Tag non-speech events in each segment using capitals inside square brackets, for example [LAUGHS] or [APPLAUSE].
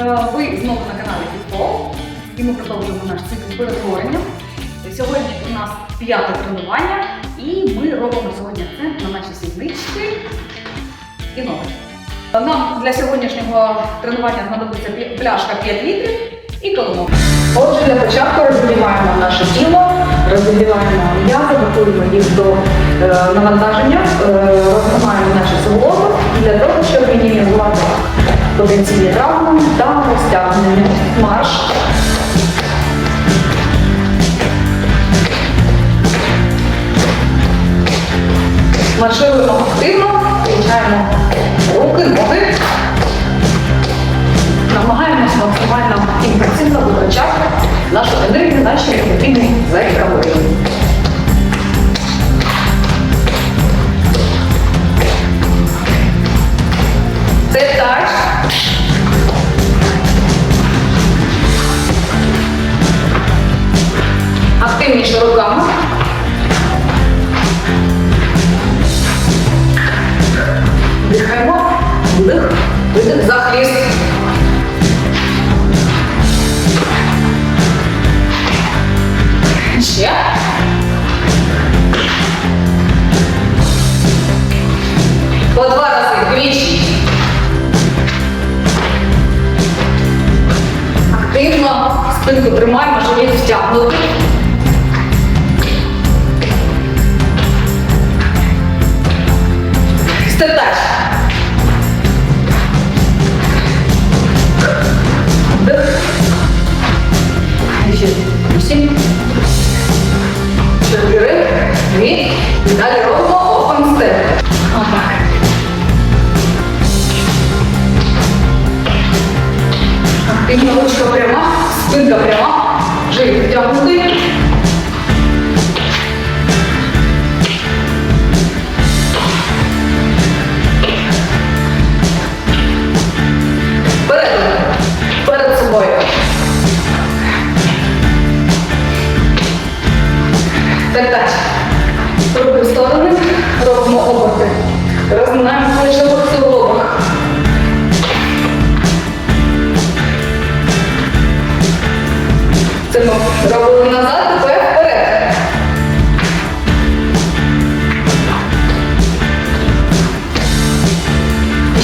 Е, Ви знову на каналі Фітпол і ми продовжуємо наш цикл перетворення. Сьогодні у нас п'яте тренування і ми робимо сьогодні акцент на наші сіднички і ноги. Нам для сьогоднішнього тренування знадобиться пляшка 5 літрів і колонок. Отже, для початку розділяємо наше тіло, розділяємо м'язи, готуємо їх до е, навантаження, е, розтримаємо наші суглоби для того, щоб мінімізувати потенційні травми та розтягнення. Марш. Маршируємо активно, включаємо руки, ноги. Намагаємось максимально інтенсивно витрачати нашу енергію, наші закалорії. Це Активно тримаємо, тримаємо, живіт втягнути.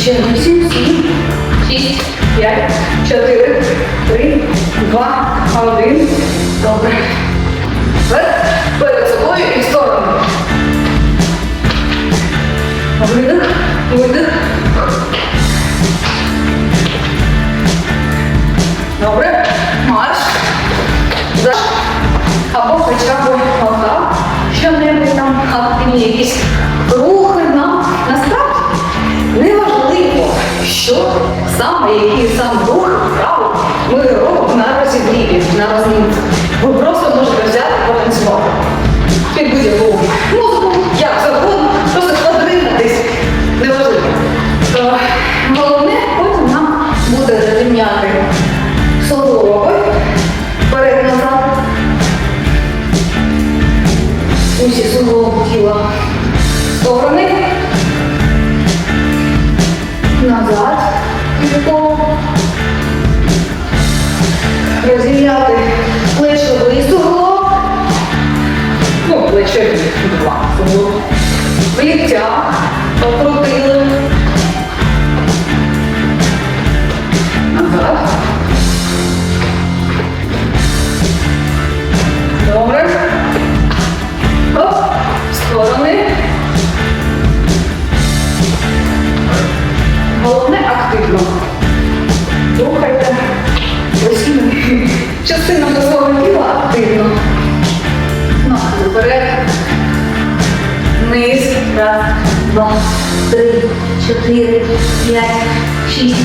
Ще вісім, сім, шість, п'ять, чотири, три, два, один. Добре. Вперед, перед собою і в сторону. Видих, видих. Добре. Марш. За. Або хоча б отак. Що-небудь там активні якісь що саме, який сам рух вправо ми робимо на розігріві, на розмінці. Ви просто можете взяти потанцювати. Під будь-яку музику, як завгодно, просто подригатись. Неважливо. Е, Головне, потім нам буде зарівняти суглоби вперед-назад. Усі суглоби тіла сторони. Назад. Кілько. Розділяти плечовий суглоб. Ну, плече два суглоб. Покрутили. Назад. Добре. Оп. Сторони. Головне активно. Рухайте частина свого тіла активно. Ноги вперед. Вниз. Раз, два, три, чотири, п'ять, шість,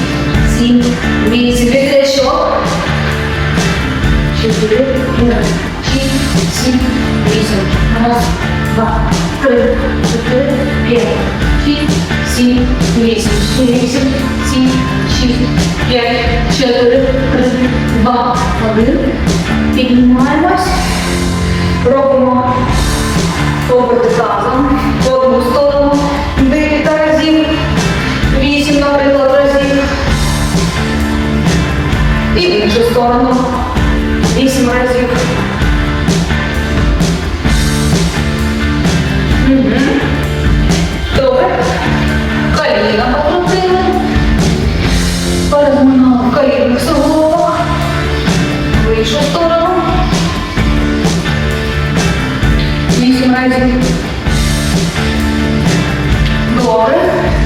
сім, вісім. Плечо. Чотири, п'ять, шість, сім, вісім. Раз, два, три, чотири, п'ять, вісім. Вісім, сім, шість, п'ять, чотири, три, два, один. Піднімаємось. Робимо оберти тазом в одну сторону. Декілька разів. Вісім, наприклад, разів. іншу сторону. Вісім разів. Угу. Коліна покрутили. Перезминали в колінних вийшов В сторону. Вісім разів. Добре.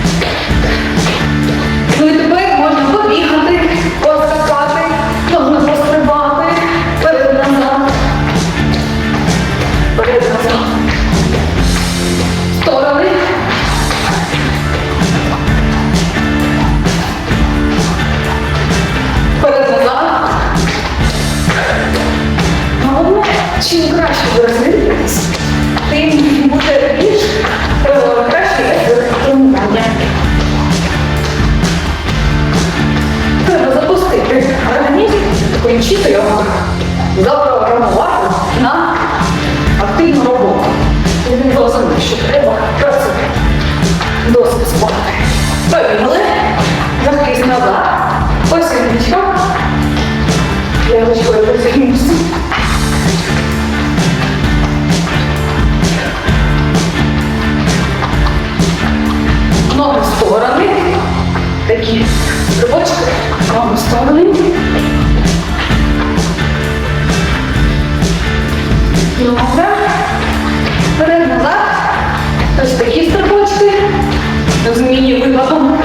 В сторони. Добре. Вперед назад. Ось такі стрибочки. Зміні випадом.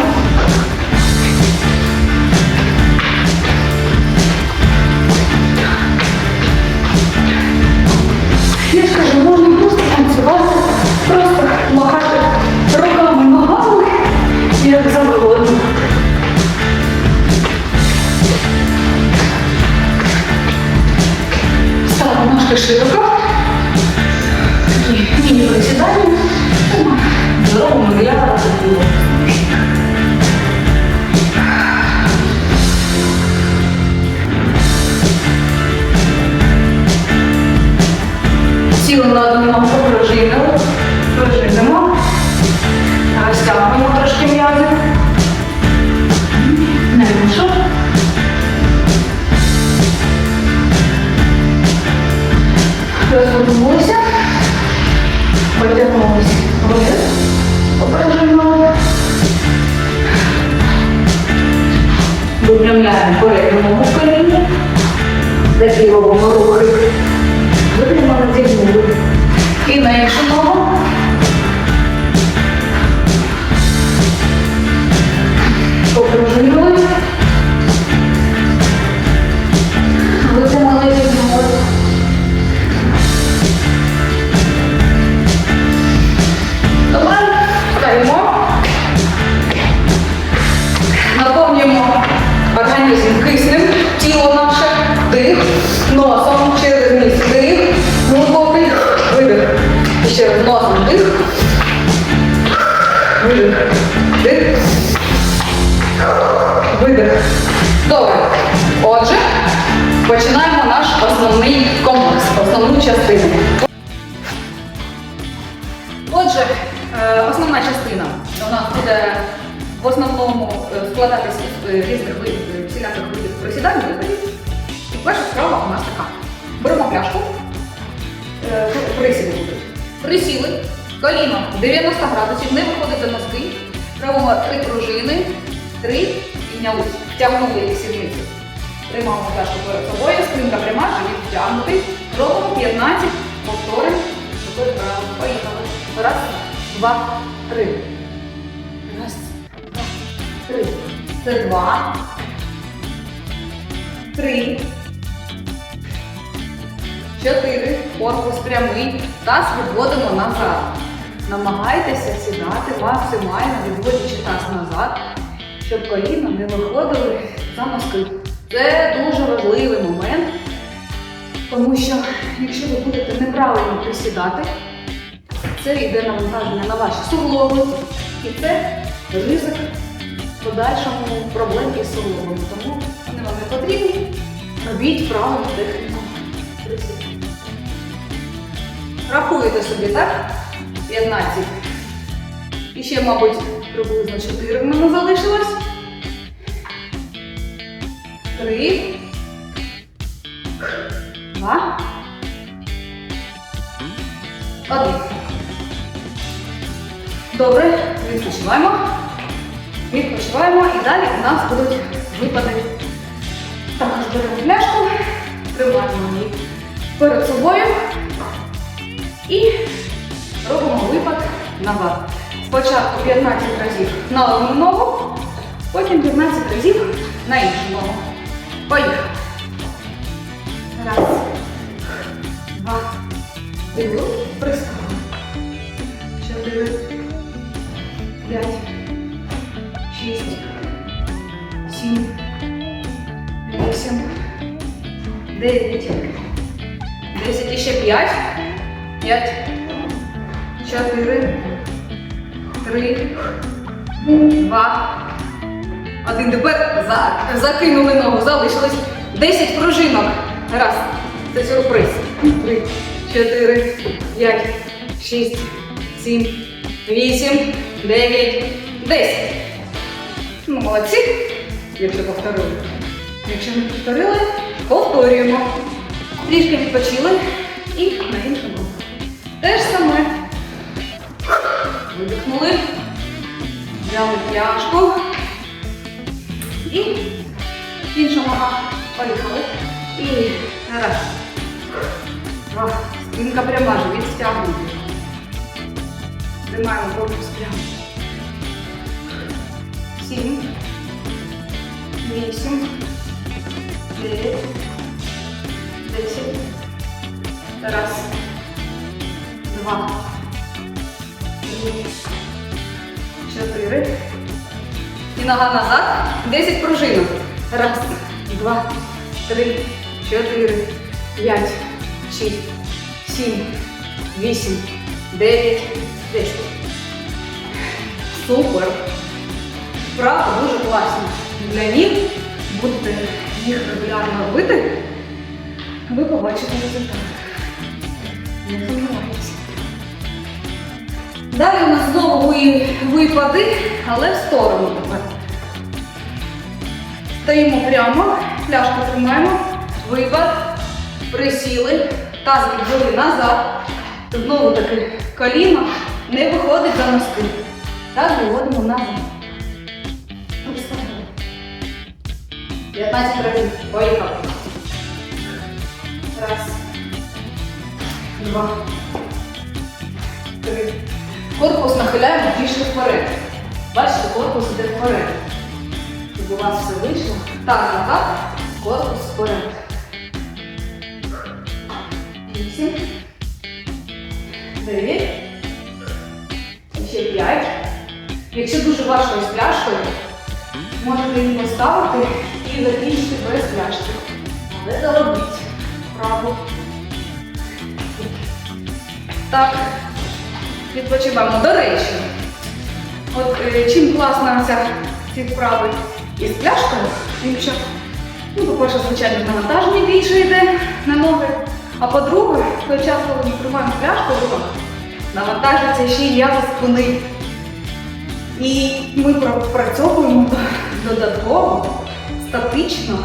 ശിക്ഷയുള്ളതുമോ наше, дих, носом через ніс дих, глибокий видих. І ще раз носом дих, видих, дих, видих. Добре. Отже, починаємо наш основний комплекс, основну частину. Отже, е, основна частина у нас буде в основному е, складатися з е, різних видів е, всіляких видів присідань. Перша справа у нас така. Беремо пляшку, е, присіди. Присіли, коліно 90 градусів, не виходите носки, робимо три пружини, три, піднялись, втягнули сідниці. Тримаємо пляшку перед собою, спинка пряма, живіт втягнутий. Робимо 15 повторень. Поїхали. Раз, два, три. Раз, два, три. Це два. Три. Чотири. Корпус прямий. Таз відводимо назад. Намагайтеся сідати максимально відводячи таз назад, щоб коліна не виходили за носки. Це дуже важливий момент, тому що якщо ви будете неправильно присідати, це йде навантаження на ваші суглоби, і це ризик в подальшому проблем із суглобами. Тому вони вам не потрібні. Робіть правильну техніку присідання. Рахуєте собі, так? 15. І ще, мабуть, приблизно 4 в мене залишилось. Три, Два. Один. Добре, відпочиваємо. Відпочиваємо і далі у нас будуть випади. Також беремо пляшку, тримаємо її перед собою і робимо випад назад. Спочатку 15 разів на одну ногу, потім 15 разів на іншу ногу. Поїхали. Раз, два, три, приставимо. Чотири, п'ять, шість, сім, вісім, дев'ять, десять і ще п'ять, п'ять, чотири, три, два, один. Тепер за, закинули ногу, залишилось 10 пружинок. Раз. Це сюрприз. Три, чотири, п'ять, шість, сім, вісім, дев'ять, десять. Ну, молодці, якщо повторили. Якщо не повторили, повторюємо. Трішки відпочили і на іншу ногу. Те ж саме. Видихнули. Взяли пляшку. І інша нога. Поїхали. І раз. Два. Спинка пряма, живіт стягнутий. Тримаємо корпус прямо. Сім. Вісім. Дев'ять. Десять. Раз. Два. Чотири. І нога назад. Десять пружинок. Раз, два, три, чотири, п'ять, шість, сім, вісім, дев'ять, десять. Супер! Вправа дуже класна. Для ніг будете їх регулярно робити, ви побачите результат. Не сумнівайтеся. Далі у нас знову ви- випади, але в сторону. Стоїмо прямо, пляшку тримаємо, випад, присіли, таз відвели назад. Знову таки коліно не виходить за носки. Так, виводимо назад. Приставили. 15 разів. Поїхали. Раз. Два. Три. Корпус нахиляємо більше вперед. Бачите, корпус іде вперед. Щоб у вас все вийшло. Так, назад, корпус вперед. Вісім. Дев'ять. Ще п'ять. Якщо дуже важко з пляшкою, можете її поставити і закінчити без пляшки. Але заробіть. Праву. Так. Відпочиваємо. До речі, от е, чим класна ця ці вправи із пляшкою, тим що, ну, по-перше, звичайно, навантаження більше йде на ноги. А по-друге, той час, коли ми тримаємо пляшку навантажується ще й м'язо спини. І ми пропрацьовуємо додатково, статично,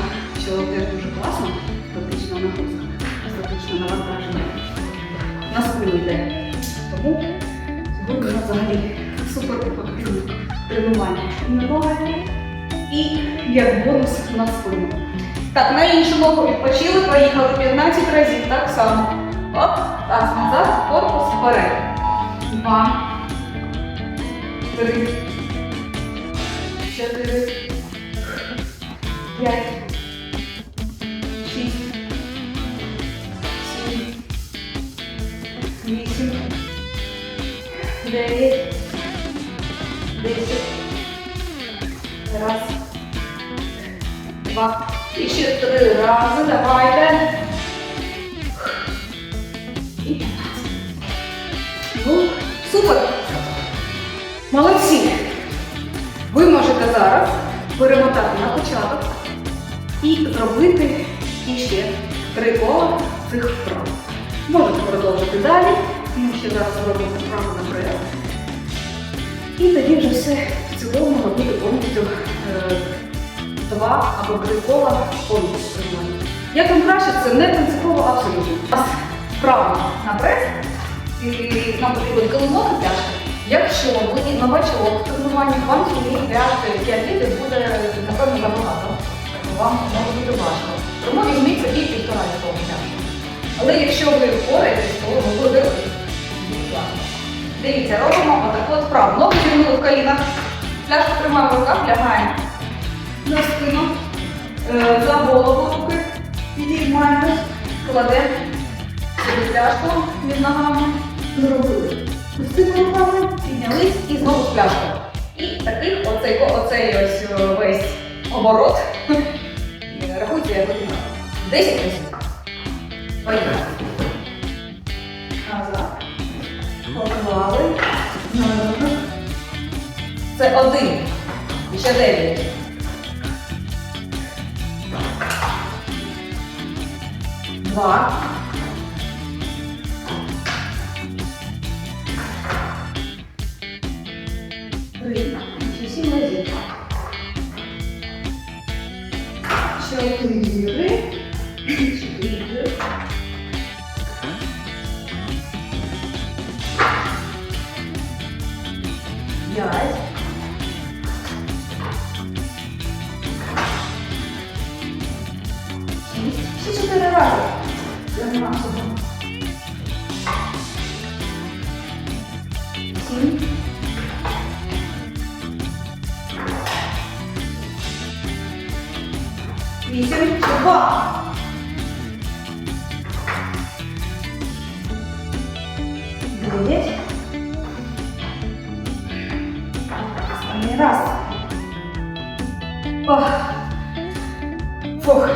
що теж дуже класно, статична нагрузка, статичне навантаження. На спину йде. Тому сьогодні у нас взагалі супер тренування на ноги, і як бонус на спину. Так, на іншу ногу відпочили, проїхали 15 разів так само. Оп, таз назад, корпус вперед. Два. Три. Чотири. П'ять. Дев'ять. Десять. Раз. Два. І ще три рази. Давайте. І п'ятнадцять. Ну, супер. Молодці. Ви можете зараз перемотати на початок і зробити іще три кола цих вправ. Можете продовжити далі. Ми ще зараз робимо вправу на прес. І тоді вже все в цілому робити повністю е, два або три кола повністю. Як вам краще, це не принципово абсолютно. У нас Вправо на прес, і нам потрібен килимок і пляшка. Якщо ви на бачок тренування вам цієї пляшки 5 літрів буде, напевно, забагато. Вам може бути важко. Тому візьміть собі півтора літрову пляшку. Але якщо ви впораєтесь, то ви буде дуже класно. Дивіться, робимо отаку от вправу. Ноги зігнули в колінах. Пляшку тримаємо в руках, лягаємо на спину. Е, За голову руки підіймаємось, кладемо пляшку між ногами. Зробили. Пустили руками, піднялись і знову з пляшкою. І таких оцей, оцей ось е, весь оборот. [LAUGHS] Рахуйте, як один. 10 разів. Поїхали. Це один. І ще дев'ять. Два. Три. Ще сім разів. Чотири. Чотири. П'ять. Вісім. Два. Дев'ять. Останній раз. Ох. Фух.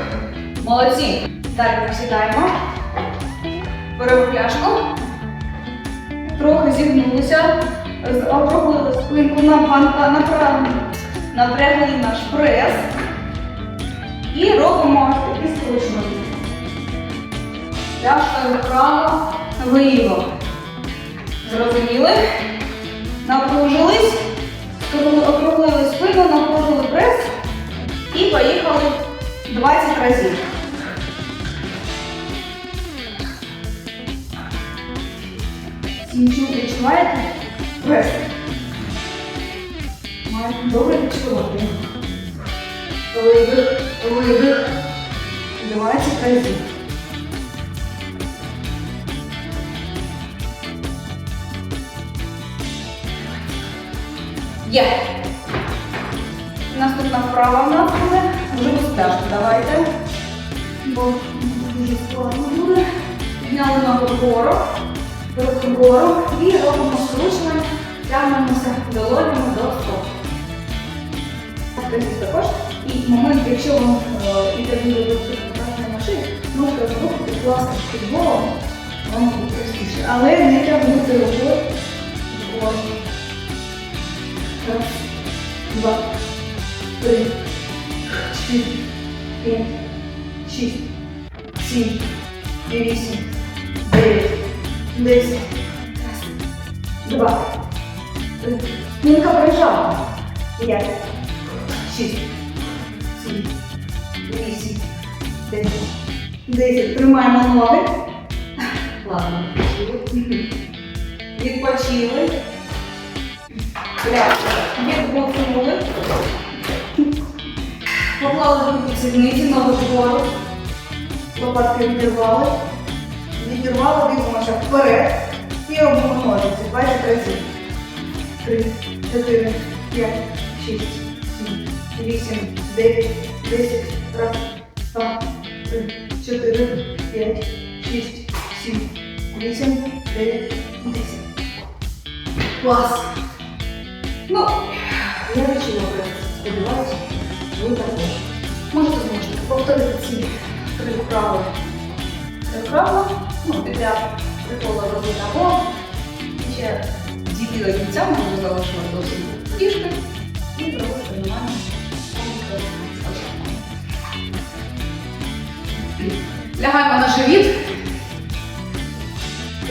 Молодці. Далі присідаємо. Беремо пляшку. Трохи зігнулися. Округлили спинку, напа- напра- напрягли наш прес. І робимо такі скручування. Пляшка вправо, вліво. Зрозуміли? Напружились, округлили спину, напружили прес і поїхали 20 разів. Сінчу відчуваєте? Прес. Маєте добре відчувати. Вгору і робимо скручування, тягнемося долонями до стоп. Також. І момент, якщо вам е, іде дуже добре на шиї, можете руку підкласти під голову, вам буде простіше. Але не тягнути рукою вгору. Раз, два, три, чотири, п'ять, шість, сім, вісім, дев'ять, десять. Два, три. Спинка прижала. П'ять, шість, сім, вісім, дев'ять, десять. Тримаємо ноги. Ладно, відпочили. Відпочили. Пляшка. Відбухнули. Поклали руки в сідниці, ноги вгору. Лопатки відірвали. Відірвали, дивимося вперед. І ножиці. 20 разів. 3, 4, 5, 6, 7, 8, 9, 10. Раз, два, три, 4, 5, 6, 7, 8, 9, 10. Клас. Ну, я прес. Сподіваюся, ви також. Можете зможете повторити ці три вправи. Три вправи, ну, для прикола робити або ще дійти до кінця, може залишимо досить фішки і зробити тренування. Лягаємо на живіт,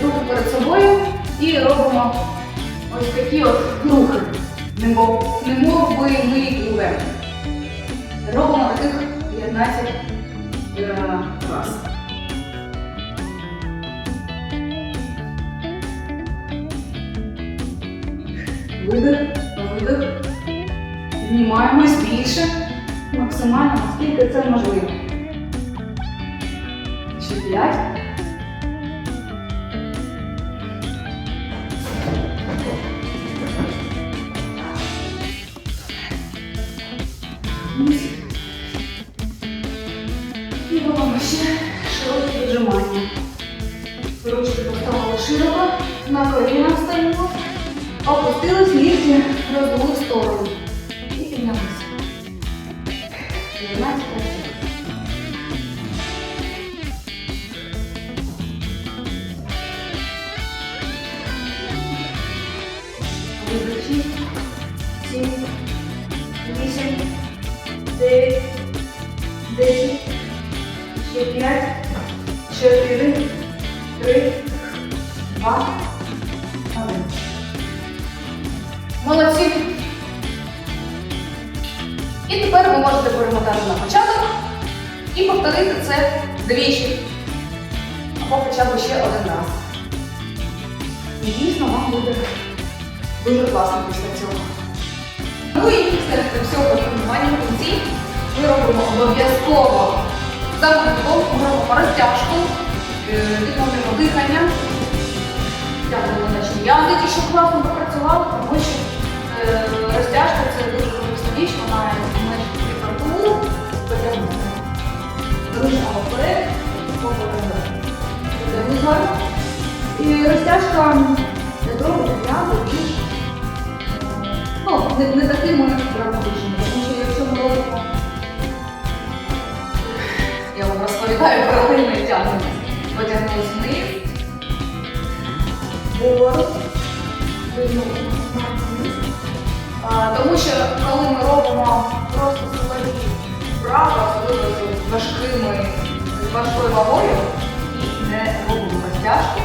руки перед собою і робимо ось такі от рухи. Немов, немов би ми пливемо. Робимо таких 15 Е, Раз. Видих, видих. Піднімаємось більше, максимально, наскільки це можливо. Ще п'ять. І робимо ще широкі віджимання. Ручки поставили широко, на коліна стоїмо, опустились лікті, в сторону. І піднялися. Дуже класно після цього. Ну і після всього тренування в кінці ми робимо обов'язково забудову, ми робимо розтяжку, е, відновлюємо дихання. Дякую наші м'язи, ті, що класно попрацювали, тому що е, розтяжка це дуже корисна річ, вона зменшує температуру, потягнути. Рушаємо вперед, гарно. І розтяжка не зробить м'язи більш ну, не, не такими драматичними, тому що якщо ми робимо, я вам розповідаю паралельне тягнення, потягнулись вниз, Тому що коли ми робимо просто силові вправи, особливо з важкими, з важкою вагою і не робимо розтяжку,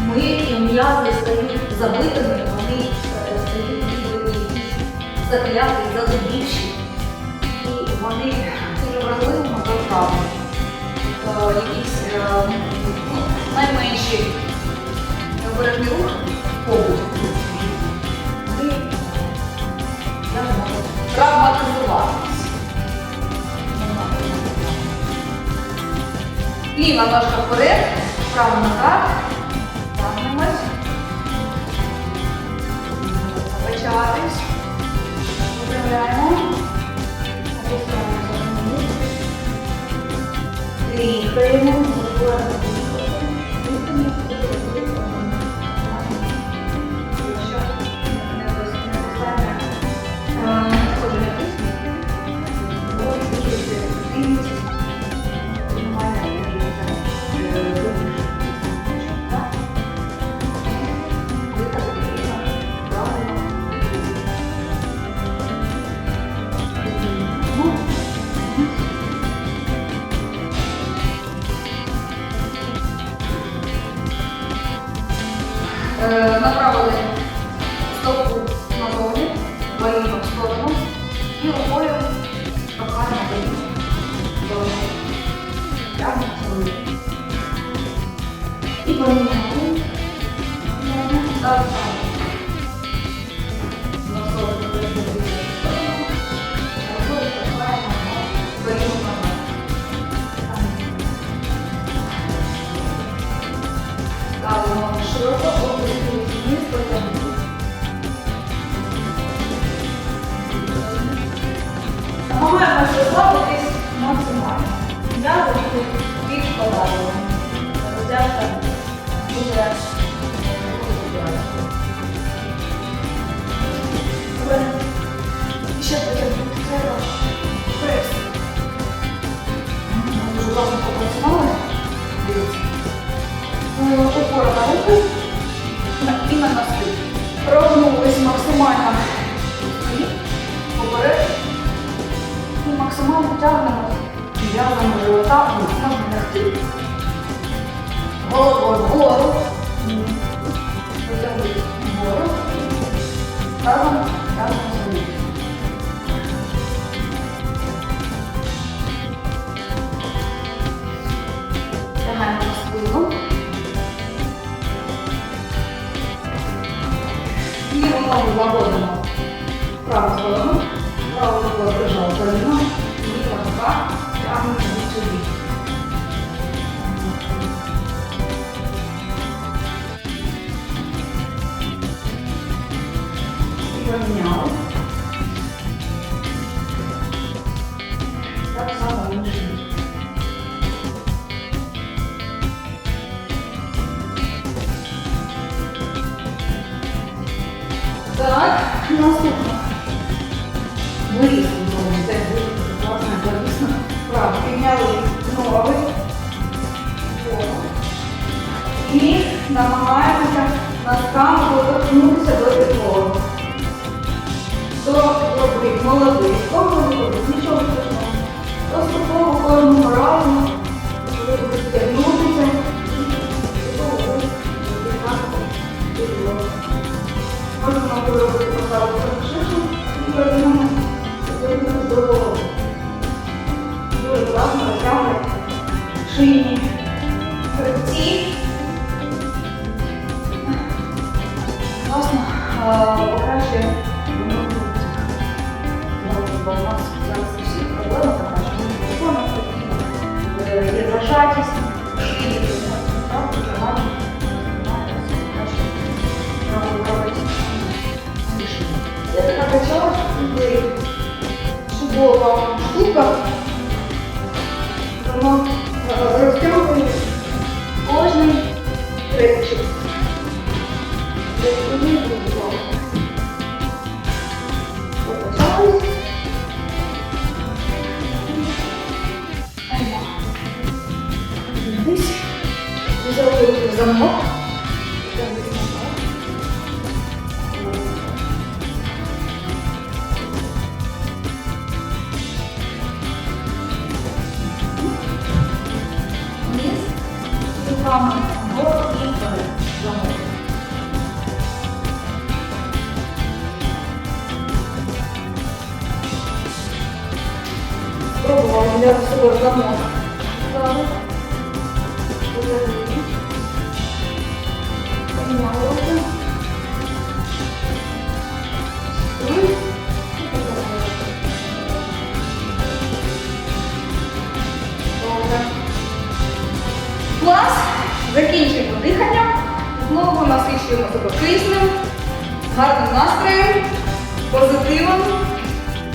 ми м'язи стають забитими, вони закляті, задубівші. І вони дуже вразливими до. Тобто якісь е, найменші необережні рух побут. Ми можу травматизуватися. Ліва ножка вперед, права нога. Тягнемось. Покачатись. Gracias. Розслабитись максимально. М'язи будуть більш податливими. Розтяжка буде Добре. І Ще треба прес. Дуже класно попрацювали. Дивіться. Опора на руки і на носки. Прогнулись максимально максимально тягнемо, в'язаємо живота, можна лягти. голову вгору. Витягнути вгору. Ставимо тягнемо собі. Тягаємо спину. Ліву ногу заводимо праву сторону. Праву ногу прижав коліно. Так само інший бік. Так, наступно. Виріс Правда, підняли ноги. Вгору. І намагаємося носками доторкнутися до підлоги. До молодий, кожного нічого страшного. Поступово кожного разу Взяли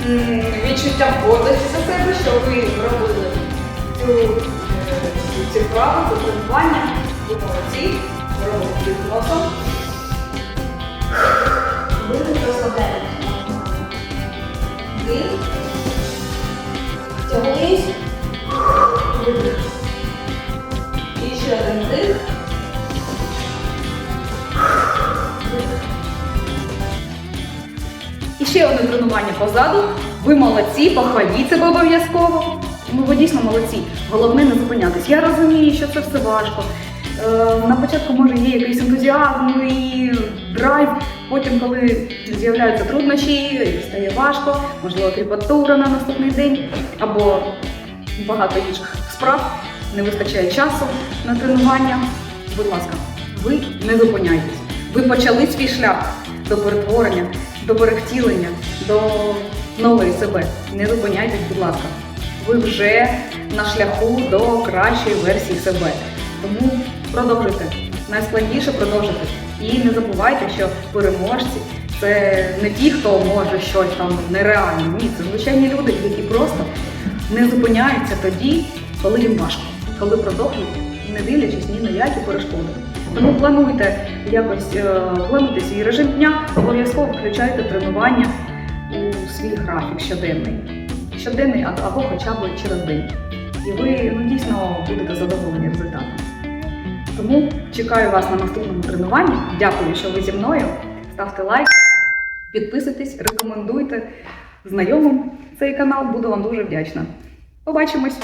відчуттям гордості за себе, що ви зробили цю, е, ці вправи, це тренування. Ви молодці. Робимо під носом. Видих розслабляємося. Вдих. Тягнись. І ще один вдих. І ще одне тренування позаду. Ви молодці, похваліть себе обов'язково. Ну, ви дійсно молодці. Головне не зупинятись. Я розумію, що це все важко. Е, на початку може є якийсь ентузіазм і драйв. Потім, коли з'являються труднощі, стає важко, можливо, кріпатура на наступний день або багато інших справ, не вистачає часу на тренування. Будь ласка, ви не зупиняйтесь. Ви почали свій шлях до перетворення, до перевтілення, до нової себе. Не зупиняйтесь, будь ласка. Ви вже на шляху до кращої версії себе. Тому продовжуйте. Найскладніше продовжити. І не забувайте, що переможці це не ті, хто може щось там нереальне. Ні, це звичайні люди, які просто не зупиняються тоді, коли їм важко, коли продовжують, не дивлячись ні на які перешкоди. Тому плануйте якось е, плануйте свій режим дня, обов'язково включайте тренування свій графік щоденний. Щоденний або хоча б через день. І ви ну, дійсно будете задоволені результатом. Тому чекаю вас на наступному тренуванні. Дякую, що ви зі мною. Ставте лайк, підписуйтесь, рекомендуйте знайомим цей канал. Буду вам дуже вдячна. Побачимось!